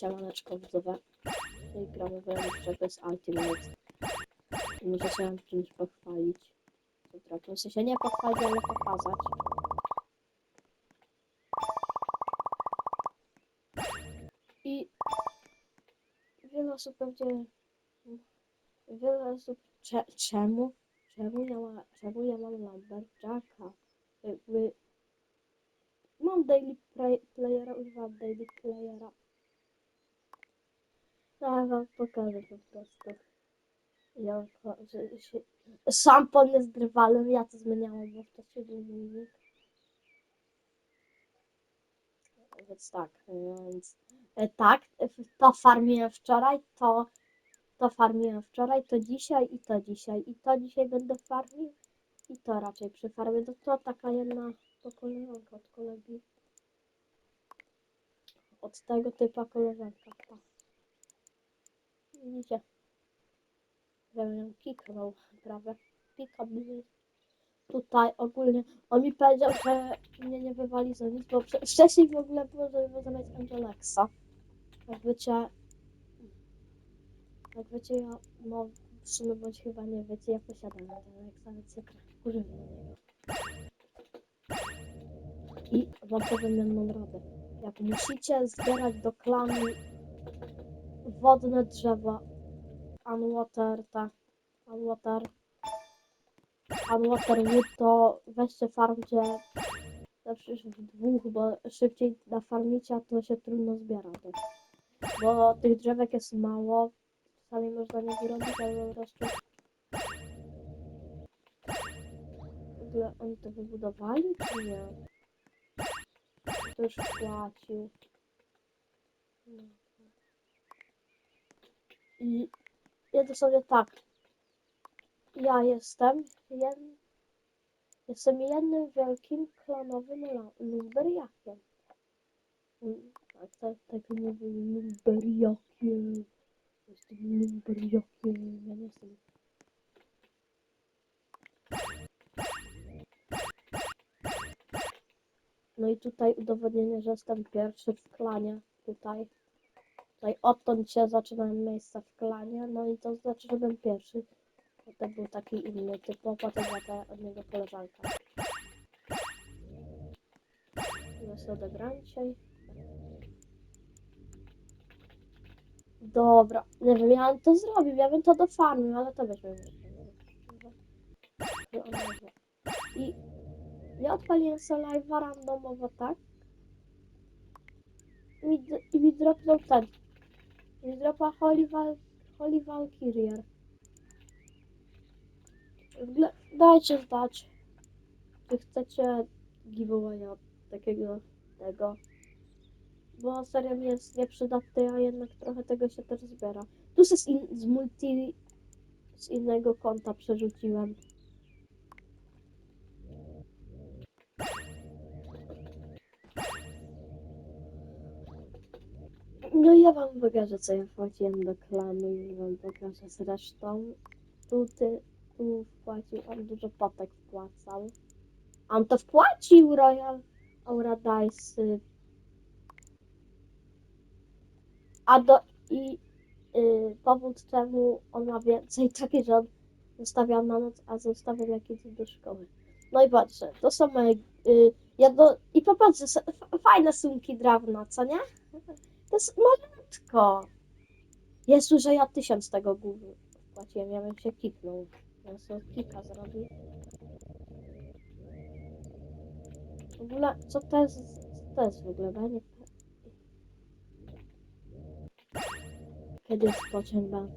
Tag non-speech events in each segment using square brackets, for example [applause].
Siemaneczko widzowie. Tutaj gramy w to jest Ultimate. Może się czymś pochwalić. Trochę, w sensie nie pochwalić, ale pokazać. I wiele osób pewnie... Wiele osób... Cze, czemu? Czemu ja, ma, czemu ja mam Lumberjacka? Jakby... Mam daily play, playera, używam daily playera. Ja wam pokażę po prostu. Ja że się... Szampon jest drwalem, ja to zmieniałam, bo w czasie filmik. Więc tak, więc e, tak, to farmiłem wczoraj, to to farmiłem wczoraj, to dzisiaj i to dzisiaj. I to dzisiaj będę farmił i to raczej przy farmie. To, to taka jedna to od kolegi. Od tego typa koleżanka. Ta. Widzicie? Żebym kiknął prawie. Pika bliżej. Tutaj ogólnie on mi powiedział, że mnie nie wywali za nic, bo wcze- wcześniej w ogóle było, że było zamiast Angelexa. Jak wiecie, jak wiecie, ja no w sumie bądź chyba nie wiecie, ja posiadam Angelexa, więc się trochę używam niego. I wam powiem jedną radę. Jak musicie zbierać do klanu wodne drzewa, unwater, tak, unwater, unwater wood, to weźcie farmcie zawsze w dwóch, bo szybciej na farmicie to się trudno zbiera. Tak. Bo tych drzewek jest mało, czasami można nie wyrobić, ale po prostu w ogóle oni to wybudowali, czy nie? To już płacił. No. I ja dosłownie tak. Ja jestem jed... jestem jednym wielkim klanowym la- lumberiakiem. Mm, Tak, tak, tak mówię, lumberiakiem. Jestem lumberiakiem, ja nie jestem. No i tutaj udowodnienie, że jestem pierwszy w klanie. Tutaj. Tutaj odtąd się zaczynałem miejsca w klanie, no i to znaczy, że byłem pierwszy. Potem był taki inny typ, potem ta od niego koleżanka. Ja sobie odegram dzisiaj. Dobra, nie wiem, ja bym to zrobił, ja bym to dofarmił, ale to weźmy. I ja odpaliłem sobie live'a randomowo, tak? I mi, i mi dropnął ten. Mi dropa Holy, Val, Holy Valkyrier. Dajcie znać, czy chcecie giveawaya takiego, tego. Bo serio mi jest nieprzydatny, a jednak trochę tego się też zbiera. Tu z, z multi, z innego konta przerzuciłem. No ja wam pokażę, co ja wpłaciłem do klanu i wam pokażę zresztą. Tu ty, tu wpłacił, on dużo potek wpłacał. On to wpłacił, Royal Aura Dice. A do, i y, powód czemu on ma więcej [laughs] taki, że on zostawiał na noc, a zostawiał jak idzie do szkoły. No i patrzę, to są moje, y, ja do, i f- fajne sumki drewna, co nie? [laughs] To jest malutko. Jezu, że ja tysiąc tego gówna wpłaciłem, ja bym się kiknął. Ja sobie kika zrobił. W ogóle, co to jest, co to jest w ogóle, bo ja nie... Kiedy spoczynam?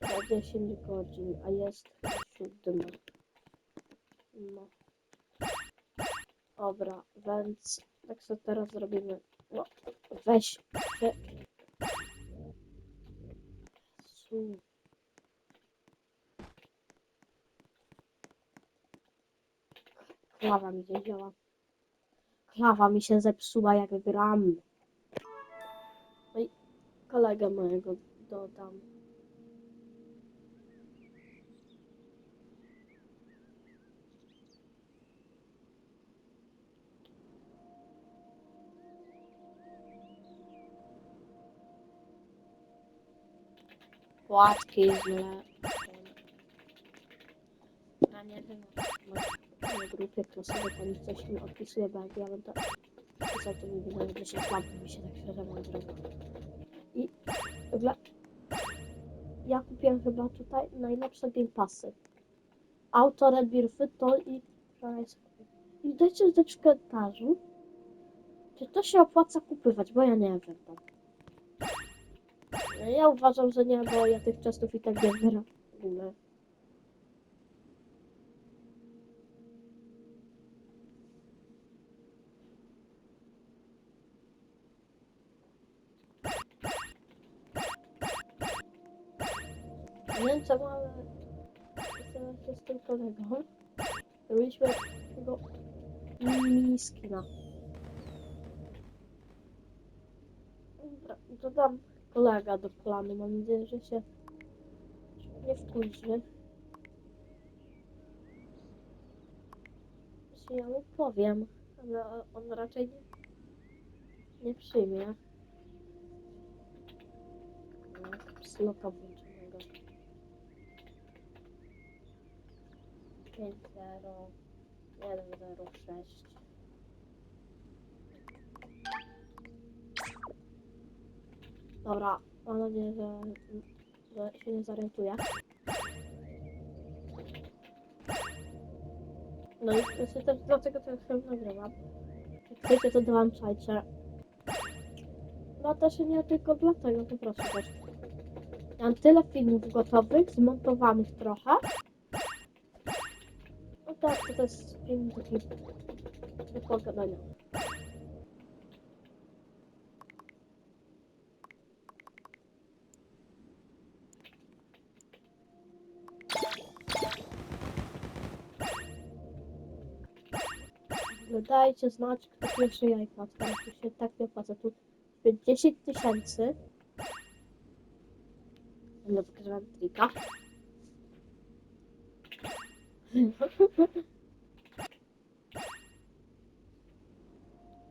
Za 10 godzin, a jest siódma. No. Dobra, więc tak sobie teraz zrobimy. No, weź się. Klawa mi nie działa. Klawa mi się zepsuła jak gram. No i kolegę mojego dodam. Płatki z. Ja nie wiem, na, grupie klasowej tam coś mi odpisuje, bo jak ja bym to pisał, to mi wydaje 10 lat, by mi się tak mówiąc zrobiło. I dla... ja kupiłem chyba tutaj najlepsze game passy. Auto Red Birfy to i... I dajcie znać w komentarzu, czy to się opłaca kupywać, bo ja nie wiem tam. Ja uważam, że nie, bo ja tych czasów i tak nie zbieram w ogóle. Nie wiem co mamy jeszcze z tym kolegą. Robiliśmy tego mini skina. Dobra, dodam kolega do planu. Mam nadzieję, że się nie wkurzy. Jeśli ja mu powiem, ale on raczej nie, nie przyjmie. Slota włączonego. 5 0 1 0 6 Dobra, mam nadzieję, że, że się nie zorientuje. No i właśnie też dlatego ten film nagrywam. Chcecie, to dołączajcie. No też nie tylko dlatego, po prostu też. Mam tyle filmów gotowych, zmontowanych trochę. No tak, to jest film taki tylko gadania. Dajcie znać, kto pierwszy jajka otworzy. Tu się tak nie opłaca. Tu 10 tysięcy. No pokażę trika.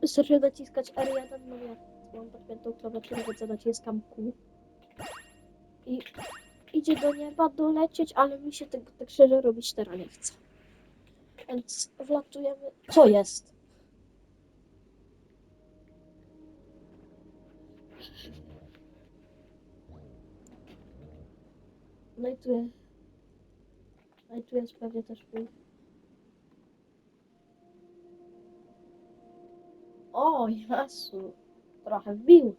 Wystarczy naciskać R1, no ja mam podpiętą klawiaturę, więc naciskam Q. I idzie do nieba dolecieć, ale mi się tego tak szczerze robić teraz nie chce. Więc wlatujemy. Co jest? No i tu jest. No i tu jest pewnie też pół. O, Jasu. Trochę wbił.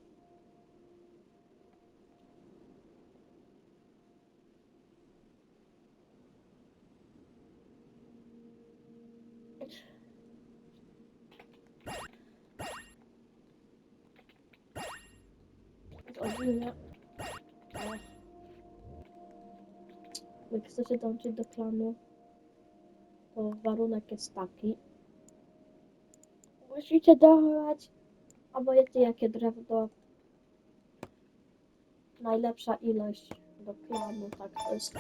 Ogólnie. o. Jak chcecie dołączyć do klanu, to warunek jest taki. Musicie dawać obojętnie jakie drewno. Najlepsza ilość do klanu, tak to jest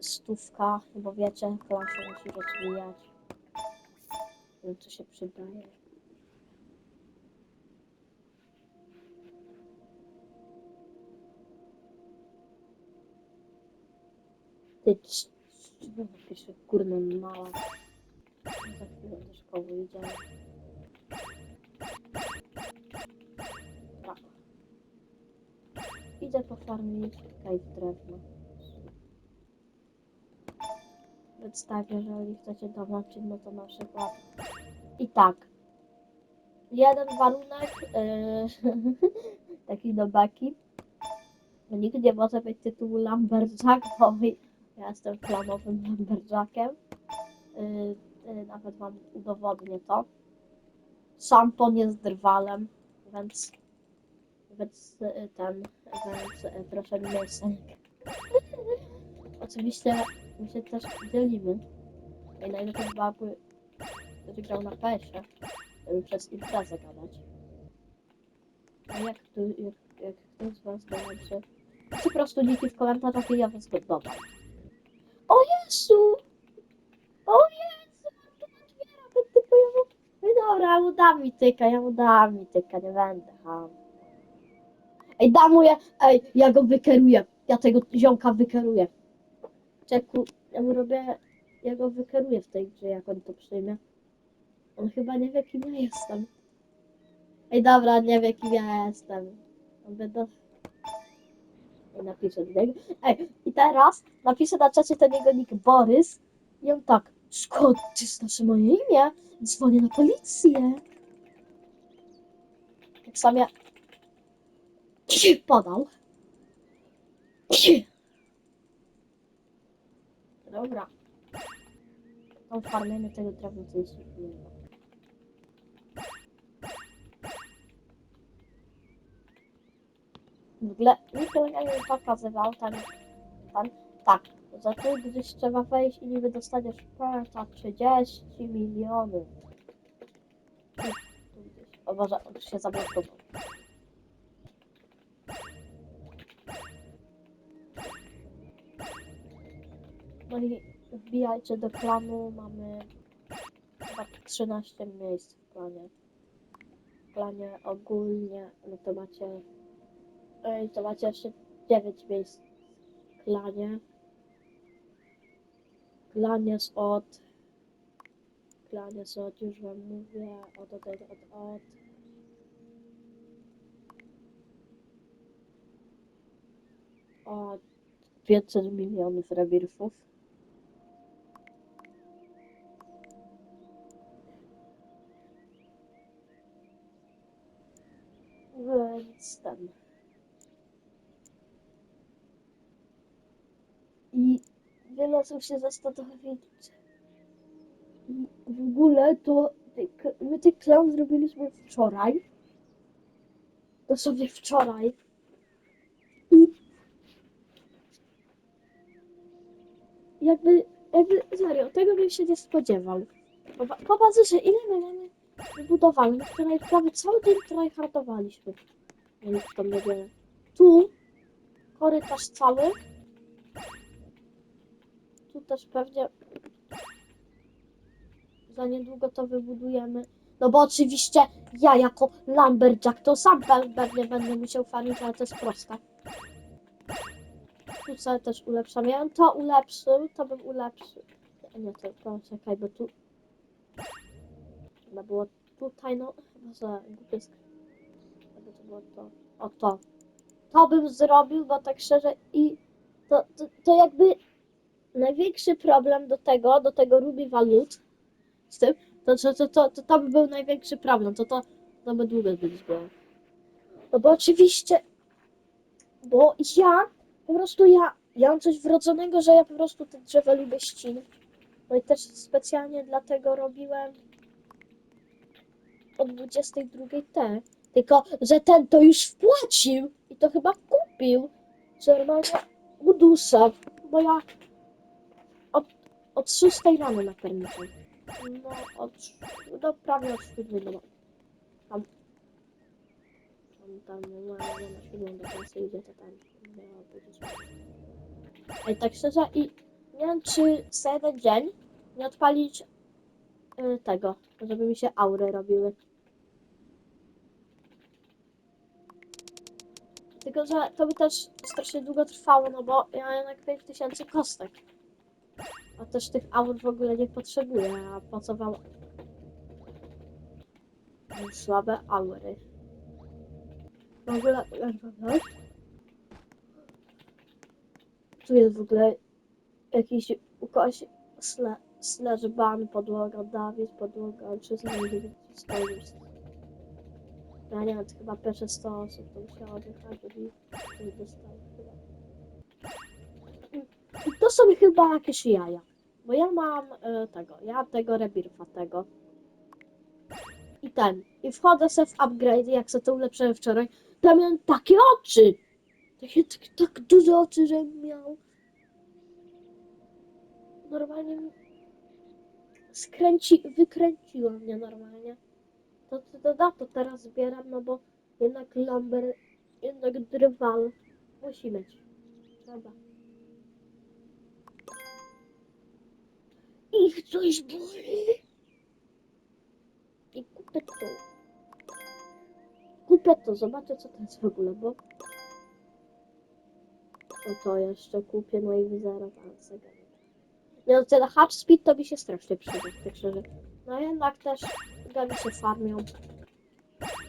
stówka, bo wiecie, klan się musi rozwijać. Wiem co się przydaje. Ty, pisze kurna mała. Za chwilę do szkoły idziemy. Tak. Idę pofarmić cave drewno. Więc tak, jeżeli chcecie dołączyć, no to na przykład i tak. Jeden warunek, yy, [laughs] taki do baki. Nikt nie może mieć tytułu Lumberjack, bo ja jestem planowym Lumberjackiem. Yy, yy, nawet wam udowodnię to. Szampan jest drwalem, więc, więc yy, ten, więc yy, proszę mi. Oczywiście my się też dzielimy. I najlepiej byłaby, który grał na PS-ie, żeby przez imprezę gadać. A jak, tu, jak, jak ktoś z was dołączy, po prostu niki w komentarzach i ja was dodam. O Jezu! O Jezu! No dobra, ja mu dam mi tyka, ja mu dam mi tyka, nie będę. Ej, dam mu ja, ej, ja go wykeruję. ja tego ziomka wykeruję. Czeku, ja mu robię, ja go wykeruję w tej grze, jak on to przyjmie. On chyba nie wie, kim ja jestem. Ej, dobra, nie wie, kim ja jestem. On będę... Napiszę do niego. Ej, i teraz napiszę na czacie ten jego nick Borys i on tak, skąd ty znasz moje imię? Dzwonię na policję. Tak samo [laughs] podał. [laughs] Dobra. Tą farmiemy tego drewna, co jest innego. W ogóle nie pokazywał, tam, tam, tak, za to gdzieś trzeba wejść i niby dostaniesz pęta 30 milionów. O Boże, on się zablokował. No i wbijajcie do planu, mamy chyba 13 miejsc w planie. W planie ogólnie, no to macie, ej, to macie jeszcze 9 miejsc. Plan jest od, plan jest od, już wam mówię, od, od, od, od, od. Od 500 milionów rebirfów. Więc ten. I osób się zastanowi, czy w ogóle to my ten klan zrobiliśmy wczoraj. Dosłownie wczoraj. I jakby, jakby serio, tego bym się nie spodziewał. Popa- Popatrzę, że ile my mamy wybudowane, na której prawie cały dzień tryhardowaliśmy. Wiem. Tu korytarz cały. Też pewnie za niedługo to wybudujemy. No bo oczywiście ja jako Lumberjack to sam pe- pewnie będę musiał farmić, ale to jest proste. Tu sobie też ulepszam. Ja bym to ulepszył, to bym ulepszył. Nie, Nie, to, to czekaj, bo tu... Chyba było tutaj, no... Chyba, że głupie Chyba to było to... O, to. To bym zrobił, bo tak szczerze i... To, to, to jakby... Największy problem do tego, do tego Ruby Valut z tym, to, to, to, to, to, to by był największy problem, to to, to by długo byliśmy. No bo oczywiście, bo ja, po prostu ja, ja mam coś wrodzonego, że ja po prostu te drzewa lubię ścinać. No i też specjalnie dlatego robiłem o 22 te. Tylko, że ten to już wpłacił i to chyba kupił. Że normalnie uduszę, bo ja od 6 rano na permicie. No, od, no prawie od 7 no. Tam, tam, tam, nie ma, nie ma 7 do klasy idzie, to tam, no, będzie spoko. Ej, tak szczerze i nie wiem, czy jeden dzień nie odpalić y, tego, żeby mi się aury robiły. Tylko, że to by też strasznie długo trwało, no bo ja mam jednak 5000 kostek. A też tych aur w ogóle nie potrzebuję, a po co wam słabe aury? W ogóle? Tu jest w ogóle jakiś u kogoś sle, slash ban, podłoga, Dawid, podłoga, już. Ja nie wiem, to chyba pierwsze 100 osób to musiało wyjechać, żeby nie dostali chyba. To są chyba jakieś jaja. Bo ja mam e, tego, ja tego rebirfa tego. I ten. I wchodzę sobie w upgrade, jak sobie to ulepszyłem wczoraj. Tam miałem takie oczy! Takie tak, tak duże oczy, że miał. Normalnie skręci, wykręciło mnie normalnie. To, to, to, to teraz zbieram, no bo jednak lumber, jednak drwal musi mieć. Dobra. Ich coś boli. I kupię to. Kupię to, zobaczę co to jest w ogóle, bo... No to jeszcze kupię, no i wizerek Ansega. Nie no, ten hatch speed to mi się strasznie przyda, tak szczerze. No jednak też gawicie farmią.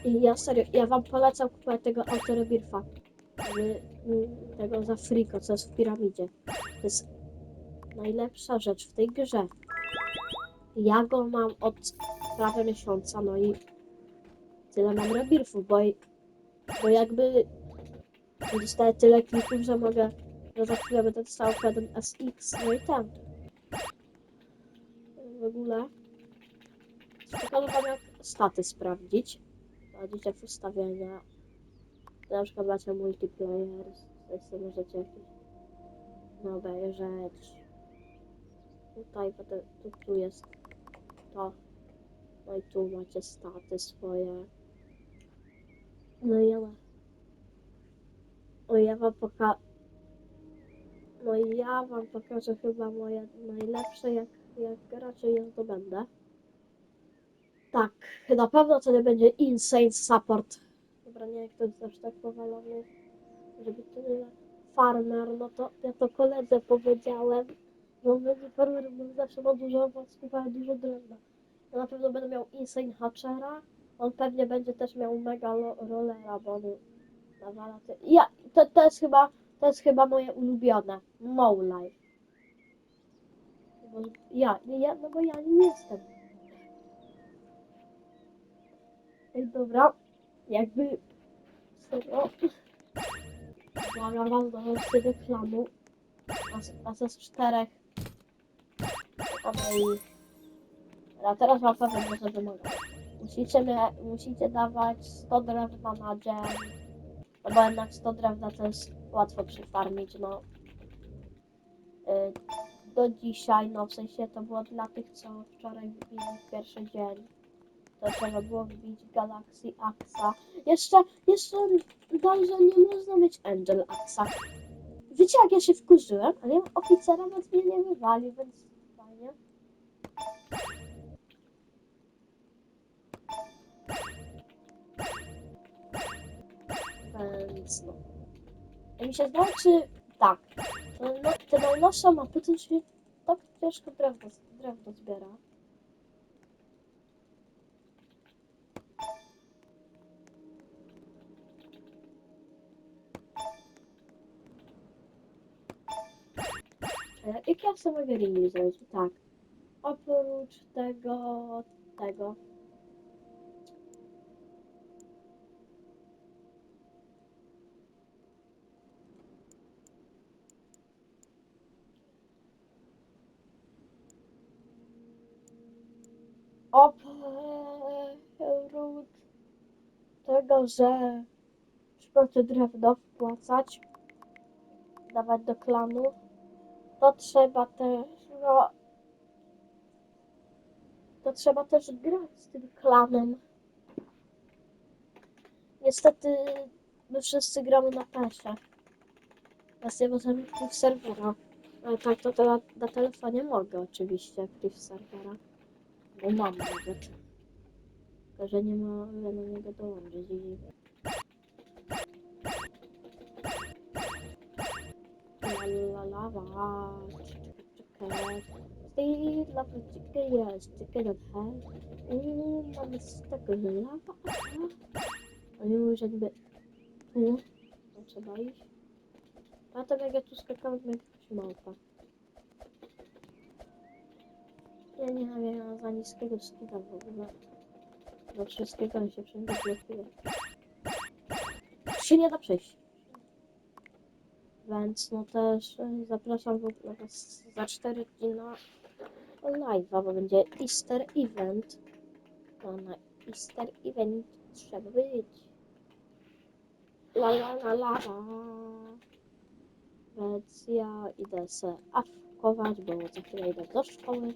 I ja serio, ja wam polecam kupować tego autorebirfa. Tego za friko, co jest w piramidzie. To jest najlepsza rzecz w tej grze. Ja go mam od prawie miesiąca, no i tyle mam rebirfów, bo, bo jakby dostaję tyle klików, że mogę, że za chwilę będę dostał jeden SX, no i ten. W ogóle pokażę wam jak staty sprawdzić. Wchodzicie w ustawienia. To na przykład macie multiplayer, tutaj sobie możecie jakieś no obejrzeć. Tutaj tu, tu jest to. No i tu macie staty swoje. No i ja ma... No ja wam poka... No i ja wam pokażę chyba moje najlepsze, jak, jak raczej je zdobędę. Tak, na pewno to nie będzie insane support. Dobra, nie, jak to jest tak powalony, żeby tyle farmer, no to ja to koledze powiedziałem, on będzie farmer, bo zawsze ma dużo owoców, ale dużo drewna. Ja na pewno będę miał insane hatchera, on pewnie będzie też miał mega rollera, bo on nawala te... Ja, to, to jest chyba, to jest chyba moje ulubione, Mow Life. Bo ja, ja, no bo ja nie jestem. Ej, dobra, jakby serio, błagam was do reklamu, nas, nas jest czterech, ale i a teraz wam powiem, że wymagam. Musicie, mia- musicie dawać 100 drewna na dzień, no bo jednak 100 drewna to jest łatwo przyfarmić, no. Y, do dzisiaj, no w sensie to było dla tych, co wczoraj wbili pierwszy dzień to trzeba było wbić Galaxy Axa. Jeszcze, jeszcze że nie można mieć Angel Axa. Wiecie jak ja się wkurzyłem? Ale oficera nawet mnie nie wywalił, więc fajnie. Więc no. I mi się zdaje, czy tak. No, te najnowsze mapy to się tak ciężko drewno, drewno zbiera. Jak ja linii zrobić? Tak. Oprócz tego, tego. Oprócz tego, że trzeba te drewno wpłacać, dawać do klanów, to trzeba też, to trzeba też grać z tym klanem. Niestety, my wszyscy gramy na PESie. Teraz nie możemy w serwera. Ale tak, to, to na, na telefonie mogę oczywiście w serwera. Bo mam nawet. Tylko, że nie mogę do niego dołączyć. La la la. Czekaj. Stay love chicken, yes, chicken of. Uuu, mamy z tego lawa. A już jakby... Tu. To trzeba iść. A to jak ja tu skakałem jak jakaś małpa. Ja nie wiem, mam za niskiego skina w ogóle. Do wszystkiego mi się wszędzie blokuje. Się nie da przejść. Więc no też e, zapraszam w ogóle za 4 dni na live'a, bo będzie Easter Event. No na Easter Event trzeba być. La la la la la. Więc ja idę se awkować, bo za chwilę idę do szkoły.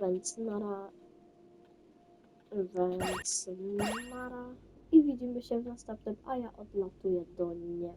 Więc nara. Więc nara. I widzimy się w następnym, a ja odlatuję do nieba.